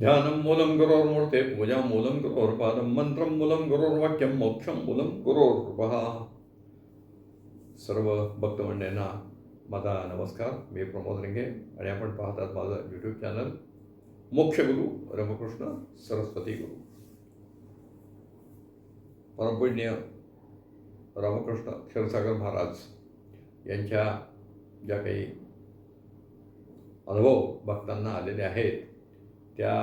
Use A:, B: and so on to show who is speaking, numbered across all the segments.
A: ध्यानं मूलं गुरोर्मूर्ते पूजा मूलं गुरोर्पादं मंत्रं मूलं गुरोर्वाक्यं मोक्षं मूलं गुरोर्वः। सर्व भक्तमंडळींना माझा नमस्कार मी प्रमोद रिंगे आणि आपण पाहतात माझं यूट्यूब चॅनल मोक्षगुरू रमकृष्ण सरस्वती गुरु। परमपूज्य रामकृष्ण क्षीरसागर महाराज यांच्या ज्या काही अनुभव भक्तांना आलेले आहेत त्या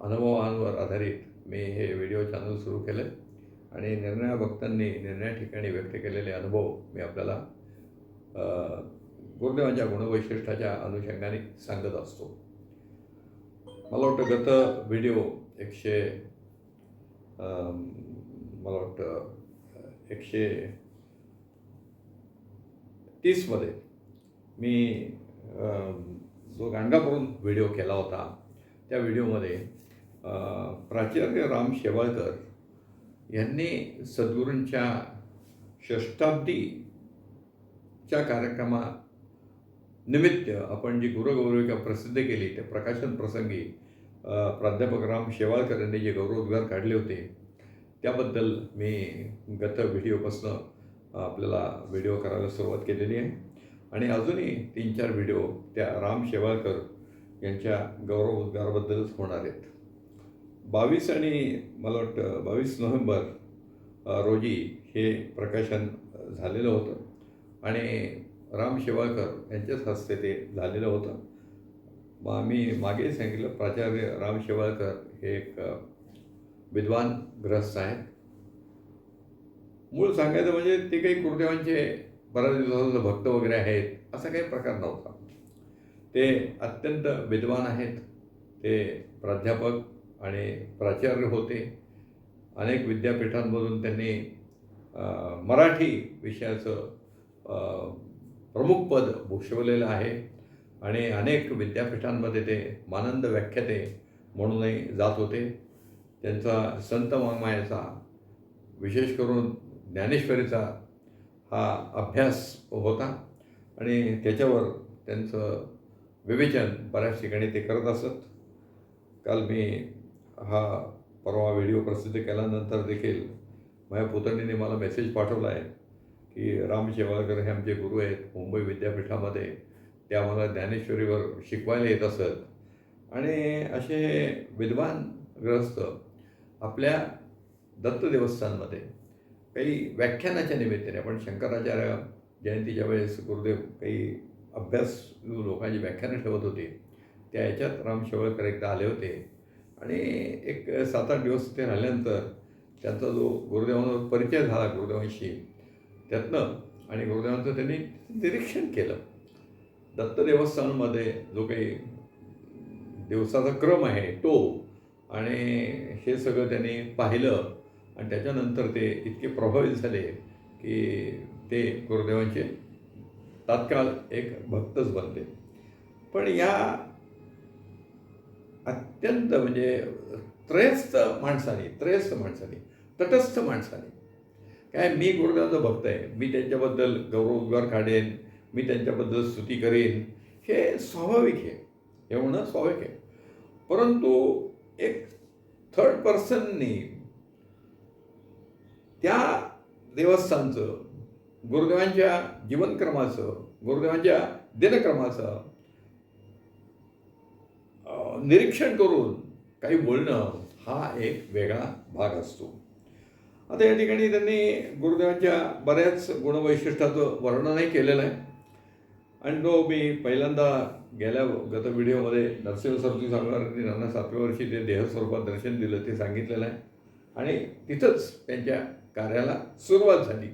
A: अनुभवांवर आधारित मी हे व्हिडिओ चॅनल सुरू केले आणि निर्णया भक्तांनी निर्णया ठिकाणी व्यक्त केलेले अनुभव मी आपल्याला गुरुदेवांच्या गुणवैशिष्ट्याच्या अनुषंगाने सांगत असतो. मला वाटतं गत व्हिडिओ एकशे मला वाटतं एकशे तीसमध्ये मी जो गाणगापूरून व्हिडिओ केला होता त्या व्हिडिओमध्ये प्राचार्य राम शेवाळकर यांनी सद्गुरूंच्या षष्टाब्दीच्या कार्यक्रमा निमित्त आपण जी गुरुगौरविका प्रसिद्ध केली त्या प्रकाशन प्रसंगी प्राध्यापक राम शेवाळकर यांनी जे गौरवोद्गार काढले होते त्याबद्दल मी गत व्हिडिओपासून आपल्याला व्हिडिओ करायला सुरुवात केलेली आहे. आणि अजूनही तीन चार व्हिडिओ त्या राम शेवाळकर यांच्या गौरव उद्गाराबद्दलच होणार आहेत. बावीस आणि मला वाटतं बावीस नोव्हेंबर रोजी हे प्रकाशन झालेलं होतं. आणि राम शेवाळकर यांच्याच हस्ते ते झालेलं होतं. मग मी मागे सांगितलं प्राचार्य राम शेवाळकर हे एक विद्वान ग्रस्त आहेत. मूळ सांगायचं म्हणजे ते काही गुरुदेवांचे बऱ्याच दिवसाचा भक्त वगैरे आहेत असा काही प्रकार नव्हता. ते अत्यंत विद्वान आहेत. ते प्राध्यापक आणि प्राचार्य होते. अनेक विद्यापीठांमधून त्यांनी मराठी विषयाचं प्रमुख पद भूषवलेलं आहे आणि अनेक विद्यापीठांमध्ये ते मानंद व्याख्याते म्हणूनही जात होते. त्यांचा संत वाङ्मयाचा विशेष करून ज्ञानेश्वरीचा हा अभ्यास होता आणि त्याच्यावर त्यांचं विवेचन बऱ्याच ठिकाणी ते करत असत. काल मी हा परवा व्हिडिओ प्रसिद्ध केल्यानंतर देखील माझ्या पुतणीने मला मेसेज पाठवला आहे की राम शेवाळकर हे आमचे गुरु आहेत मुंबई विद्यापीठामध्ये. ते आम्हाला ज्ञानेश्वरीवर शिकवायला येत असत. आणि असे विद्वान ग्रस्त आपल्या दत्त देवस्थानमध्ये काही व्याख्यानाच्या निमित्ताने आपण शंकराचार्य जयंतीच्या वेळेस गुरुदेव काही अभ्यास लोकांची व्याख्यानं ठेवत होते. त्या याच्यात राम शेवळकर एकदा आले होते. आणि एक सात आठ दिवस ते राहिल्यानंतर त्यांचा जो गुरुदेवांवर परिचय झाला गुरुदेवांशी त्यातनं आणि गुरुदेवांचं त्यांनी निरीक्षण केलं. दत्त देवस्थानमध्ये जो काही दिवसाचा क्रम आहे तो आणि हे सगळं त्यांनी पाहिलं आणि त्याच्यानंतर ते इतके प्रभावित झाले की ते गुरुदेवांचे तात्काळ एक भक्तच बनले. पण या अत्यंत म्हणजे त्रयस्थ माणसाने त्रयस्थ माणसाने तटस्थ माणसाने काय मी गुरुदेवांचा भक्त आहे? मी त्यांच्याबद्दल गौरवोद्गार काढेन मी त्यांच्याबद्दल स्तुती करेन हे स्वाभाविक आहे. हे म्हणणं स्वाभाविक आहे. परंतु एक थर्ड पर्सननी त्या देवस्थानचं गुरुदेवांच्या जीवनक्रमाचं गुरुदेवांच्या दिनक्रमाचं निरीक्षण करून काही बोलणं हा एक वेगळा भाग असतो. आता या ठिकाणी त्यांनी गुरुदेवांच्या बऱ्याच गुणवैशिष्ट्याचं वर्णनही केलेलं आहे. आणि तो मी पहिल्यांदा गेल्या गत व्हिडिओमध्ये नरसिंह सरजी सागरांनी त्यांना सातव्या वर्षी ते देहस्वरूपात दर्शन दिलं ते सांगितलेलं आहे. आणि तिथंच त्यांच्या कार्याला सुरुवात झाली.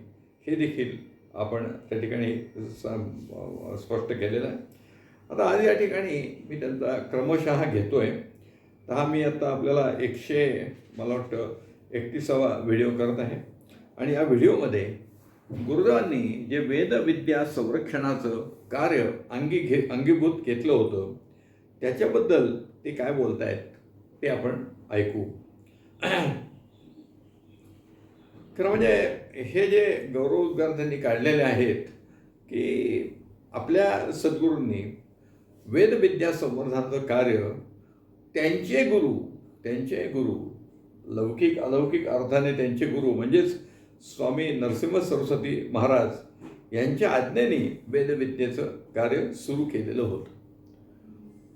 A: हे देखील आपण त्या ठिकाणी स- स्पष्ट केलेलं आहे. आता आज या ठिकाणी मी त्यांचा क्रमशः घेतो आहे तर हा मी आता आपल्याला एकशे मला वाटतं एकतीसावा व्हिडिओ करत आहे. आणि या व्हिडिओमध्ये गुरुदेवांनी जे वेदविद्या संरक्षणाचं कार्य अंगी घे अंगीभूत घेतलं होतं त्याच्याबद्दल ते काय बोलत आहेत ते आपण ऐकू. खरं म्हणजे हे जे गौरवोद्गार त्यांनी काढलेले आहेत की आपल्या सद्गुरूंनी वेदविद्या संवर्धनाचं कार्य त्यांचे गुरु त्यांचे गुरु लौकिक अलौकिक अर्थाने त्यांचे गुरु म्हणजेच स्वामी नरसिंह सरस्वती महाराज यांच्या आज्ञेने वेदविद्येचं कार्य सुरू केलेलं होतं.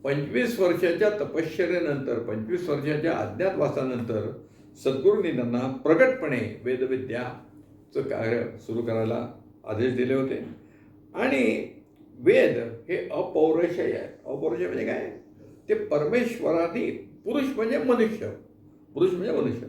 A: पंचवीस वर्षाच्या तपश्चर्यानंतर पंचवीस वर्षाच्या अज्ञातवासानंतर सद्गुरूंनी त्यांना प्रगटपणे वेदविद्याचं कार्य सुरू करायला आदेश दिले होते. आणि वेद हे अपौरुषय आहे. अपौरुषय म्हणजे काय? ते परमेश्वराने पुरुष म्हणजे मनुष्य. पुरुष म्हणजे मनुष्य.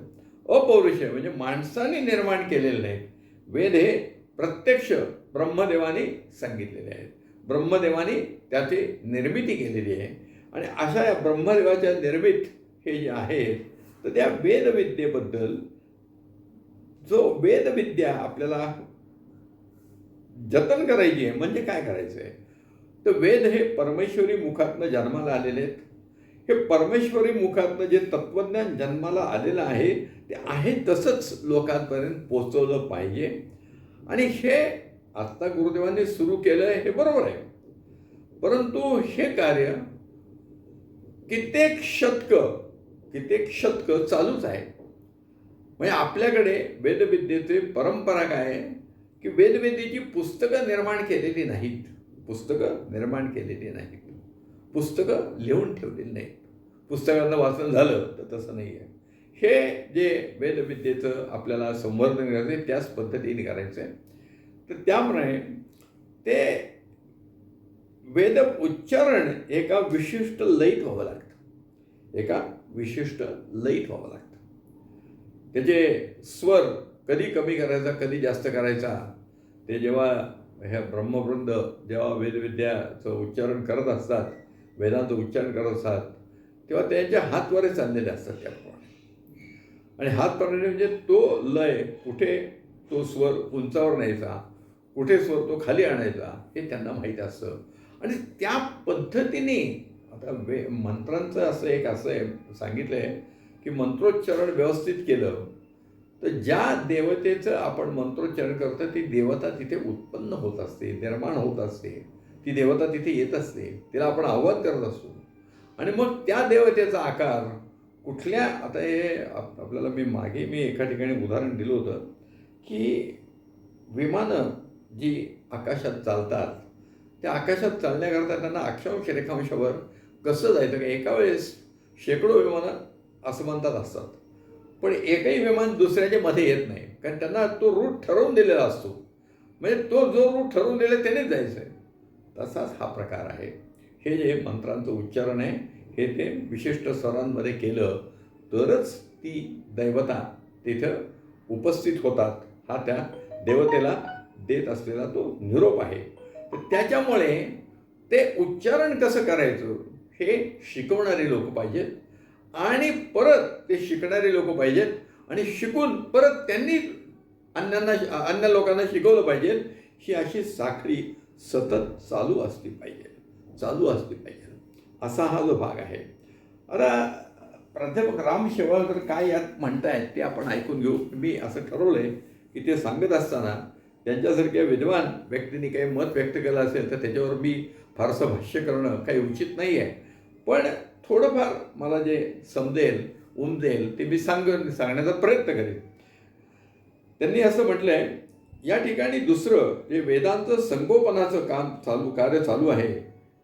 A: अपौरुषय म्हणजे माणसाने निर्माण केलेले नाही वेद हे प्रत्यक्ष ब्रह्मदेवाने सांगितलेले आहेत. ब्रह्मदेवाने त्याची निर्मिती केलेली आहे. आणि अशा या ब्रह्मदेवाच्या निर्मित हे जे आहेत तर त्या वेदविद्येबद्दल जो वेदविद्या आपल्याला जतन करायची आहे म्हणजे काय करायचं आहे? तर वेद हे परमेश्वरी मुखातनं जन्माला आलेले आहेत. हे परमेश्वरी मुखातनं जे तत्वज्ञान जन्माला आलेलं आहे ते आहे तसंच लोकांपर्यंत पोचवलं पाहिजे. आणि हे आत्ता गुरुदेवांनी सुरू केलं हे बरोबर आहे. परंतु हे कार्य कित्येक शतक कित्येक शतक चालूच आहे म्हणजे आपल्याकडे वेदविद्येचे परंपरा काय आहे? की वेदविद्येची पुस्तकं निर्माण केलेली नाहीत. पुस्तकं निर्माण केलेली नाहीत. पुस्तकं लिहून ठेवलेली नाहीत. पुस्तकांना वाचन झालं तर तसं नाही आहे. हे जे वेदविद्येचं आपल्याला संवर्धन करायचं आहे त्याच पद्धतीने करायचं आहे तर त्यामुळे ते वेद उच्चारण एका विशिष्ट लयीत व्हावं लागतं. एका विशिष्ट लयीत व्हावं लागतं. त्याचे स्वर कधी कमी करायचा कधी जास्त करायचा ते जेव्हा ह्या ब्रह्मवृंद जेव्हा वेदविद्याचं उच्चारण करत असतात वेदांचं उच्चारण करत असतात तेव्हा त्यांच्या हातवारे चाललेले असतात त्याप्रमाणे. आणि हातवारे म्हणजे तो लय कुठे तो स्वर उंचावर न्यायचा कुठे स्वर तो खाली आणायचा हे त्यांना माहीत असतं. आणि त्या पद्धतीने आता वे मंत्रांचं असं एक असं आहे सांगितलं आहे की मंत्रोच्चारण व्यवस्थित केलं तर ज्या देवतेचं आपण मंत्रोच्चारण करतो ती देवता तिथे उत्पन्न होत असते निर्माण होत असते. ती देवता तिथे येत असते तिला आपण आव्हान करत असतो. आणि मग त्या देवतेचा आकार कुठल्या आता हे आप- आपल्याला मी मागे मी एका ठिकाणी उदाहरण दिलं होतं की विमानं जी आकाशात चालतात त्या आकाशात चालण्याकरता त्यांना अक्षांश रेखांशावर कसं जायचं का? एका वेळेस शेकडो विमानं आसमंतात असतात. पण एकही विमान दुसऱ्याच्या मध्ये येत नाही. कारण त्यांना तो रूट ठरवून दिलेला असतो. म्हणजे तो जो रूट ठरवून दिला त्यानेच जायचं आहे तसाच हा प्रकार आहे. हे जे मंत्रांचं उच्चारण आहे हे ते विशिष्ट स्वरांमध्ये केलं तरच ती दैवता तिथं उपस्थित होतात. हा त्या देवतेला देत असलेला तो निरोप आहे. तर त्याच्यामुळे ते उच्चारण कसं करायचं? हे शिकवणारे लोक पाहिजेत आणि परत ते शिकणारे लोक पाहिजेत आणि शिकून परत त्यांनी अन्यांना अन्य लोकांना शिकवलं पाहिजे ही अशी साखळी सतत चालू असली पाहिजे चालू असली पाहिजे. असा हा जो भाग आहे. आता प्राध्यापक राम शेवाळकर काय यात म्हणतायत ते आपण ऐकून घेऊ. मी असं ठरवलं आहे की ते सांगत असताना त्यांच्यासारख्या विद्वान व्यक्तीने काही मत व्यक्त केलं असेल तर त्याच्यावर मी फारसं भाष्य करणं काही उचित नाही आहे पण थोडंफार मला जे समजेल उमजेल ते मी सांग सांगण्याचा प्रयत्न करेन. त्यांनी असं म्हटलं आहे या ठिकाणी दुसरं जे वेदांचं संगोपनाचं काम चालू कार्य चालू आहे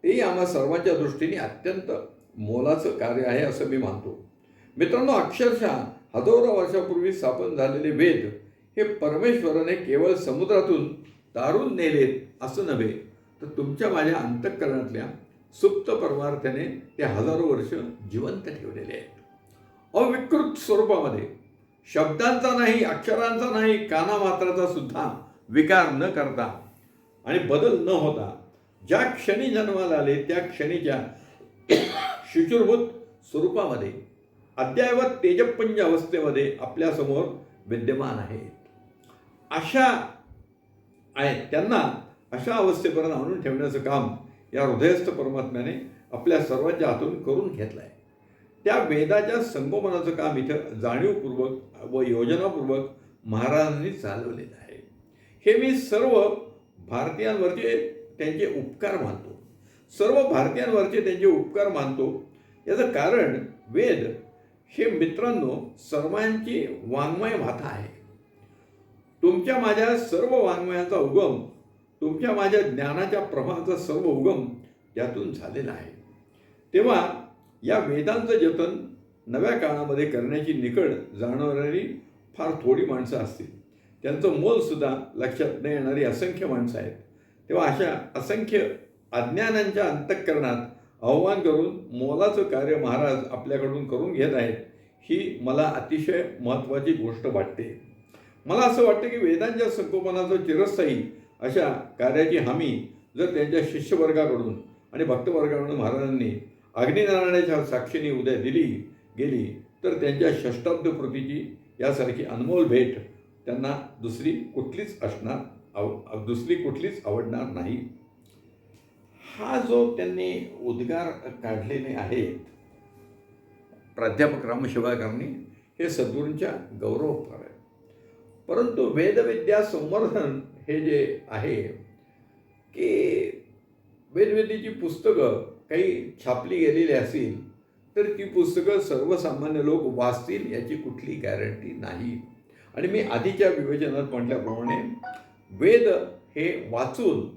A: तेही आम्हा सर्वांच्या दृष्टीने अत्यंत मोलाचं कार्य आहे असं मी मानतो. मित्रांनो अक्षरशः हजारो वर्षापूर्वी स्थापन झालेले वेद हे परमेश्वराने केवळ समुद्रातून तारून नेलेत असं नव्हे तर तुमच्या माझ्या अंतःकरणातल्या सुप्त परमार्थाने ते हजारो वर्ष जिवंत ठेवलेले आहेत. अविकृत स्वरूपामध्ये शब्दांचा नाही अक्षरांचा नाही कानामात्राचा सुद्धा विकार न करता आणि बदल न होता ज्या क्षणी जन्माला आले त्या क्षणीच्या शुचिरभूत स्वरूपामध्ये अद्ययावत तेजपुंज अवस्थेमध्ये आपल्यासमोर विद्यमान आहेत. अशा आहेत. त्यांना अशा अवस्थेपर्यंत आणून ठेवण्याचं काम या हृदयस्थ परमात्म्याने आपल्या सर्वांच्या हातून करून घेतला आहे त्या वेदाच्या संगोपनाचं काम इथं जाणीवपूर्वक व योजनापूर्वक महाराजांनी चालवलेलं आहे. हे मी सर्व भारतीयांवरचे त्यांचे उपकार मानतो. सर्व भारतीयांवरचे त्यांचे उपकार मानतो. याचं कारण वेद हे मित्रांनो सर्वांची वाङ्मय भाता आहे. तुमच्या माझ्या सर्व वाङ्मयाचा उगम तुमच्या माझ्या ज्ञानाच्या प्रभावाचा सर्व उगम यातून झालेला आहे. तेव्हा या वेदांचं जतन नव्या काळामध्ये करण्याची निकड जाणवणारी फार थोडी माणसं असतील. त्यांचं मोलसुद्धा लक्षात न येणारी असंख्य माणसं आहेत. तेव्हा अशा असंख्य अज्ञानांच्या अंतःकरणात आव्हान करून मोलाचं कार्य महाराज आपल्याकडून करून घेत आहेत ही मला अतिशय महत्त्वाची गोष्ट वाटते. मला असं वाटतं की वेदांच्या संकोपनाचं चिरस्थायी अशा कार्याची हमी जर त्यांच्या शिष्यवर्गाकडून आणि भक्तवर्गाकडून महाराजांनी अग्निनारायणाच्या साक्षीने उद्या दिली गेली तर त्यांच्या षष्टाब्द कृतीची यासारखी अनमोल भेट त्यांना दुसरी कुठलीच असणार आव दुसरी कुठलीच आवडणार नाही. हा जो त्यांनी उद्गार काढलेले आहेत प्राध्यापक रामशिवाकरांनी हे सद्गुरूंच्या गौरवपर आहे परंतु वेदविद्या संवर्धन हे जे आहे की वेदवेदीची पुस्तकं काही छापली गेलेली असतील तर ती पुस्तकं सर्वसामान्य लोक वाचतील याची कुठली गॅरंटी नाही. आणि मी आधीच्या विवेचनात म्हटल्याप्रमाणे वेद हे वाचून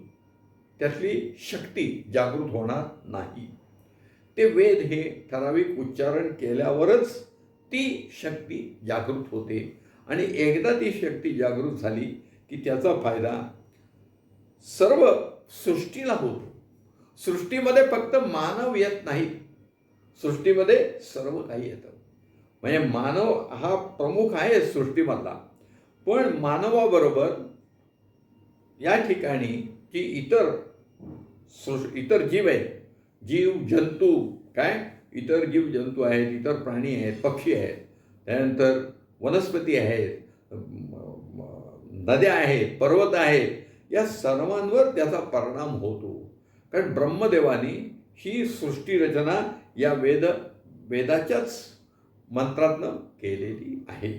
A: त्यातली शक्ती जागृत होणार नाही. ते वेद हे ठराविक उच्चारण केल्यावरच ती शक्ती जागृत होते. आणि एकदा ती शक्ती जागृत झाली की त्याचा फायदा सर्व सृष्टीला होतो. सृष्टीमध्ये फक्त मानव येत नाही. सृष्टीमध्ये सर्व काही येतं. म्हणजे मानव हा प्रमुख आहे सृष्टीमधला. पण मानवाबरोबर या ठिकाणी जी इतर सृ- इतर जीव आहेत. जीव जंतू काय? इतर जीव जंतू आहेत इतर प्राणी आहेत पक्षी आहेत. त्यानंतर वनस्पती आहेत नद्या आहेत पर्वत आहेत या सर्वांवर त्याचा परिणाम होतो. कारण ब्रह्मदेवानी ही सृष्टीरचना या वेद वेदाच्याच मंत्रातनं केलेली आहे.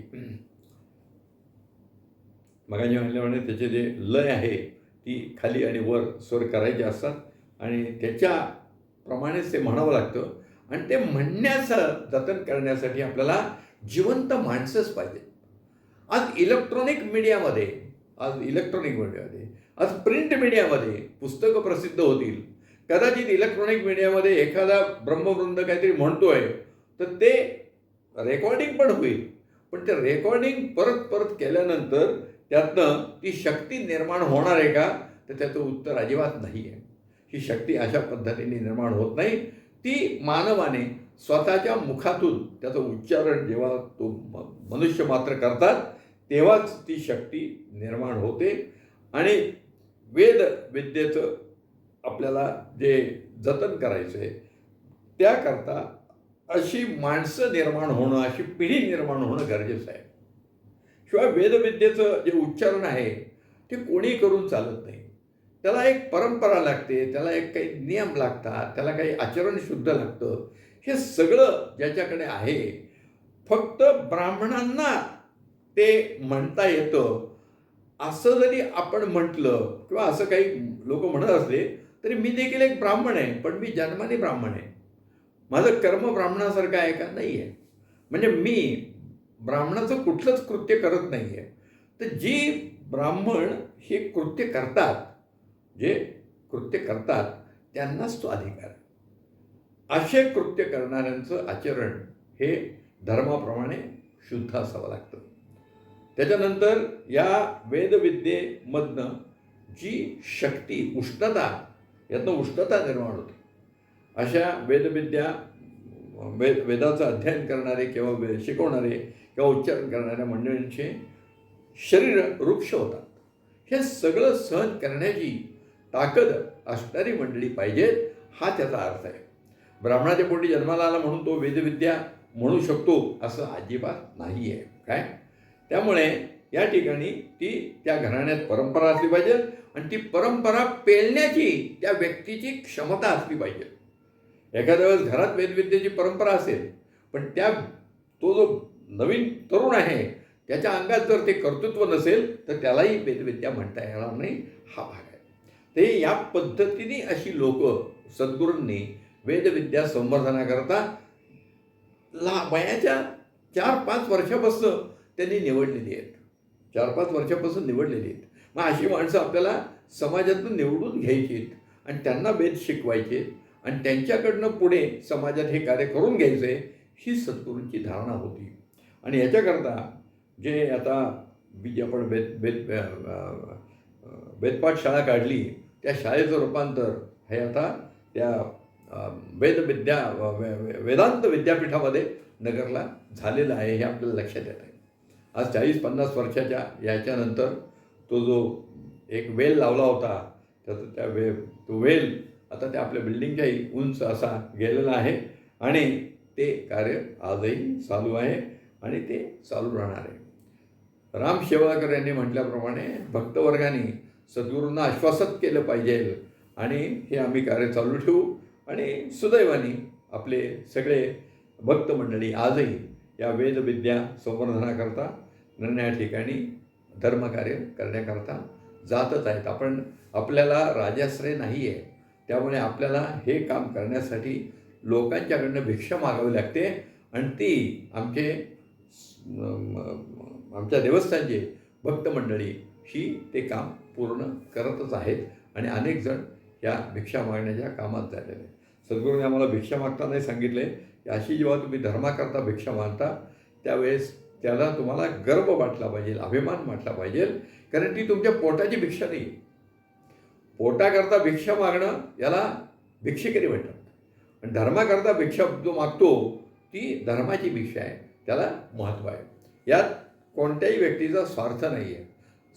A: मगाजी म्हणल्याप्रमाणे त्याचे जे लय आहे ती खाली आणि वर स्वर करायचे असतात आणि त्याच्याप्रमाणेच ते म्हणावं लागतं. आणि ते म्हणण्याचं जतन करण्यासाठी आपल्याला जिवंत माणसंच पाहिजे आज इलेक्ट्रॉनिक मीडियामध्ये आज इलेक्ट्रॉनिक मीडियामध्ये आज प्रिंट मीडियामध्ये पुस्तकं प्रसिद्ध होतील. कदाचित इलेक्ट्रॉनिक मीडियामध्ये एखादा ब्रह्मवृंद काहीतरी म्हणतोय तर ते रेकॉर्डिंग पण होईल. पण ते रेकॉर्डिंग परत परत केल्यानंतर त्यातनं ती शक्ती निर्माण होणार आहे का? तर त्याचं उत्तर अजिबात नाही आहे ही शक्ती अशा पद्धतीने निर्माण होत नाही. ती मानवाने स्वतःच्या मुखातून त्याचं उच्चारण जेव्हा तो म- मनुष्य मात्र करतात तेव्हाच ती शक्ती निर्माण होते. आणि वेद विद्येचं आपल्याला जे जतन करायचं आहे त्याकरता अशी माणसं निर्माण होणं अशी पिढी निर्माण होणं गरजेचं आहे. शिवाय वेदविद्येचं जे उच्चारण आहे ते कोणी करून चालत नाही. त्याला एक परंपरा लागते त्याला एक काही नियम लागतात त्याला काही आचरण शुद्ध लागतं. हे सगळं ज्याच्याकडे आहे फक्त ब्राह्मणांना ते म्हणता येतं. असं जरी आपण म्हटलं किंवा असं काही लोक म्हणत असले तरी मी देखील एक ब्राह्मण आहे पण मी जन्माने ब्राह्मण आहे. माझं कर्म ब्राह्मणासारखं आहे का? नाही आहे. म्हणजे मी ब्राह्मणाचं कुठलंच कृत्य करत नाही आहे तर जी ब्राह्मण हे कृत्य करतात जे कृत्य करतात त्यांनाच तो अधिकार आहे. असे कृत्य करणाऱ्यांचं आचरण हे धर्माप्रमाणे शुद्ध असावं लागतं. त्याच्यानंतर या वेदविद्येमधनं जी शक्ती उष्णता यातनं उष्णता निर्माण होते. अशा वेदविद्या वेद वेदाचं अध्ययन करणारे किंवा वेद शिकवणारे किंवा उच्चारण करणाऱ्या मंडळींचे शरीर वृक्ष होतात. हे सगळं सहन करण्याची ताकद असणारी मंडळी पाहिजेत हा त्याचा अर्थ आहे. ब्राह्मणाच्या पोटी जन्माला आला म्हणून तो वेदविद्या म्हणू शकतो असं अजिबात नाही आहे काय? त्यामुळे या ठिकाणी ती त्या घराण्यात परंपरा असली पाहिजे आणि ती परंपरा पेलण्याची त्या व्यक्तीची क्षमता असली पाहिजे. एखाद्या वेळेस घरात वेदविद्येची परंपरा असेल पण त्या तो जो नवीन तरुण आहे त्याच्या अंगात जर ते कर्तृत्व नसेल तर त्यालाही वेदविद्या म्हणता येणार नाही हा भाग आहे. ते या पद्धतीने अशी लोक सद्गुरूंनी वेदविद्या संवर्धनाकरता ला वयाच्या चार पाच वर्षापासून त्यांनी निवडलेली आहेत. चार पाच वर्षापासून निवडलेली आहेत. मग अशी माणसं आपल्याला समाजातून निवडून घ्यायची आहेत आणि त्यांना वेद शिकवायचे आणि त्यांच्याकडनं पुढे समाजात हे कार्य करून घ्यायचं आहे ही सद्गुरूंची धारणा होती. आणि याच्याकरता जे आता बी- आपण वेद वेद वेदपाठ शाळा काढली त्या शाळेचं रूपांतर हे आता त्या वेद विद्या वे- वेदांत विद्यापीठामध्ये नगरला झालेलं आहे हे आपल्याला लक्षात येत आहे आज चाळीस पन्नास वर्षाच्या याच्यानंतर तो जो एक वेल लावला होता त्याचा त्या वे तो वेल आता त्या आपल्या बिल्डिंगच्याही उंच असा गेलेला आहे आणि ते कार्य आजही चालू आहे आणि ते चालू राहणार आहे. राम शेवाळकर यांनी म्हटल्याप्रमाणे भक्तवर्गाने सद्गुरूंना आश्वासत केलं पाहिजे आणि हे आम्ही कार्य चालू ठेवू आणि सुदैवाने आपले सगळे भक्तमंडळी आजही या वेदविद्या संवर्धनाकरता नन्या ठिकाणी धर्मकार्य करण्याकरता जातच आहेत आपण आपल्याला राजाश्रय नाही आहे त्यामुळे आपल्याला हे काम करण्यासाठी लोकांच्याकडनं भिक्षा मागावी लागते आणि ती आमचे आमच्या देवस्थानचे भक्त मंडळी ही ते काम पूर्ण करतच आहेत आणि अनेक जण या भिक्षा मागण्याच्या कामात झालेले आहेत. सद्गुरूने आम्हाला भिक्षा मागतानाही सांगितले की अशी जेव्हा तुम्ही धर्माकरता भिक्षा मागता त्यावेळेस त्याला तुम्हाला गर्व वाटला पाहिजे अभिमान वाटला पाहिजे कारण ती तुमच्या पोटाची भिक्षा नाही. पोटाकरता भिक्षा मागणं याला भिक्षेकरी म्हणतात. आणि धर्माकरता भिक्षा जो मागतो ती धर्माची भिक्षा आहे. त्याला महत्त्व आहे. यात कोणत्याही व्यक्तीचा स्वार्थ नाही आहे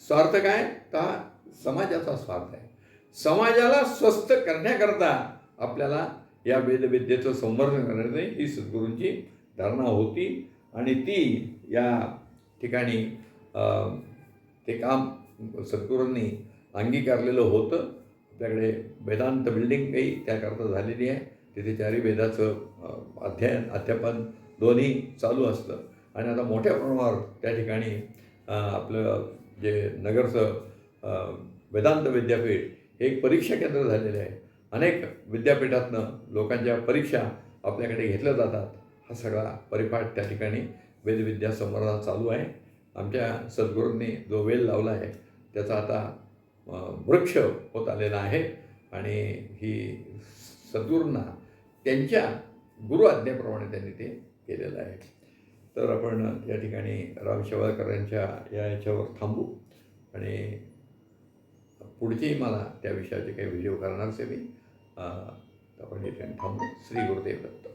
A: स्वार्थ काय? तर समाजाचा स्वार्थ आहे. समाजाला स्वस्थ करण्याकरता आपल्याला या वेदविद्येचं संवर्धन करण्याची ही सद्गुरूंची धारणा होती. आणि ती या ठिकाणी ते काम सद्गुरूंनी अंगीकारलेलं होतं. आपल्याकडे वेदांत बिल्डिंग काही त्याकरता झालेली आहे. तिथे चारी वेदाचं अध्ययन अध्यापन दोन्ही चालू असतं. आणि आता मोठ्या प्रमाणावर त्या ठिकाणी आपलं जे नगरचं वेदांत विद्यापीठ हे एक परीक्षा केंद्र झालेलं आहे. अनेक विद्यापीठातनं लोकांच्या परीक्षा आपल्याकडे घेतल्या जातात. हा सगळा परिपाठ त्या ठिकाणी वेदविद्या संवर्धन चालू आहे. आमच्या सद्गुरूंनी जो वेल लावला आहे त्याचा आता वृक्ष होत आलेला आहे. आणि ही सद्गुरूंना त्यांच्या गुरु आज्ञेप्रमाणे त्यांनी ते केलेलं आहे. तर आपण या ठिकाणी राम शेवाळकरांच्या या याच्यावर थांबू. आणि पुढचेही मला त्या विषयाचे काही व्हिडिओ करणारच आहे मी. आपण या ठिकाणी थांबू. श्री गुरुदेव दत्त.